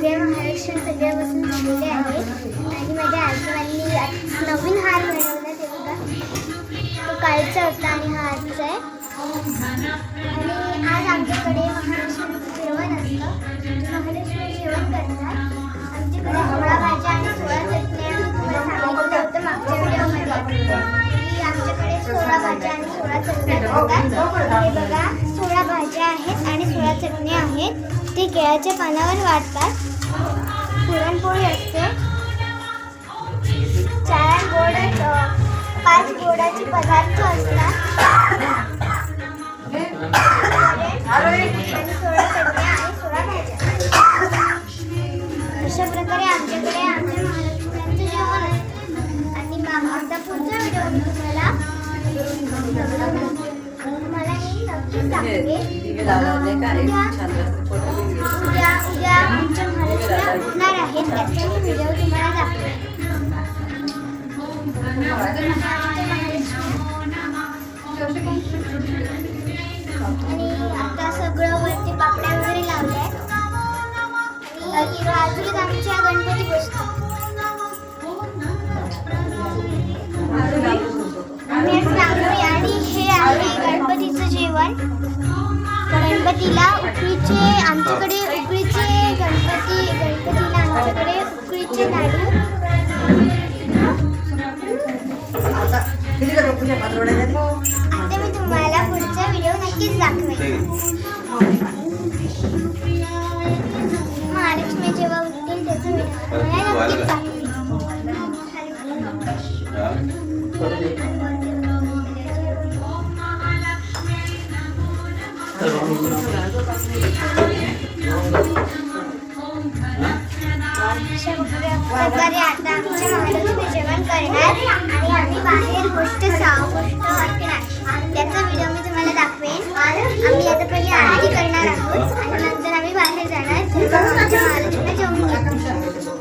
दिव्या महाराष्ट्र सगळ्या बसून झालेले आहे. आणि माझ्या आजोबांनी नवीन हार बनवला तेवढा तो कालचा होता आणि हा आजचा आहे. आणि आज आमच्याकडे महालक्ष्मीचं जेवण असतं. चटणी आहेत ते केळ्याच्या पानावर वाटतात पुरणपोळी असते. चार गोड पाच गोडाचे पदार्थ असतात. अशा प्रकारे आमच्याकडे आमच्या जेवण असतं आणि आता व्हिडिओ तुम्हाला तुम्हाला आणि आता सगळं वरती पापड्या वगैरे लावल्या आणि बाजूलाच आमच्या गणपती बसतो. गणपतीला उकडीचे आमच्याकडे उकडीचे गणपती गणपतीला आमच्याकडे उकडीचे लाडू आता मी तुम्हाला पुढचा व्हिडिओ नक्कीच दाखवेन. महालक्ष्मी जेव्हा उठतील त्याचा व्हिडिओ तुम्हाला नक्कीच आता आमच्या महालक्ष्मी जेवण करणार आणि आम्ही बाहेर गोष्ट सहा गोष्ट वाटणार त्याचा व्हिडिओ मी तुम्हाला दाखवेन आम्ही आता पहिले आरती करणार आहोत आणि नंतर आम्ही बाहेर जाणार आमच्या महालक्ष्मी जेवण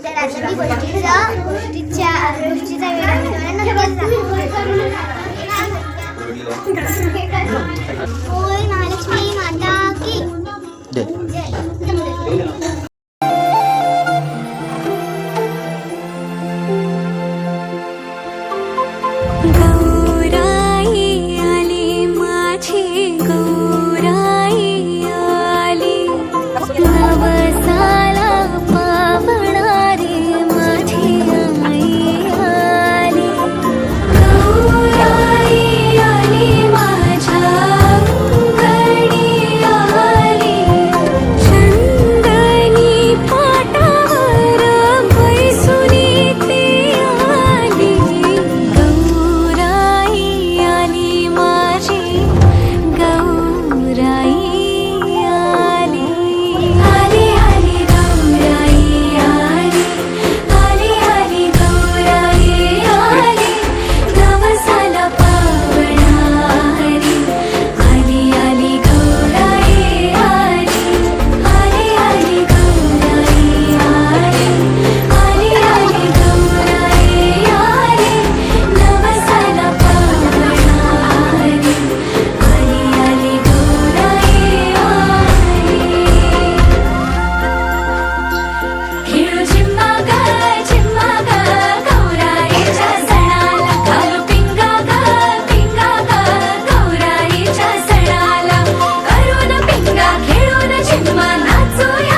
तर आता मी गोष्टीचा गोष्टीच्या गोष्टीचा व्हिडिओ मी तुम्हाला नक्कीच दाखवेन महालक्ष्मी. で。 수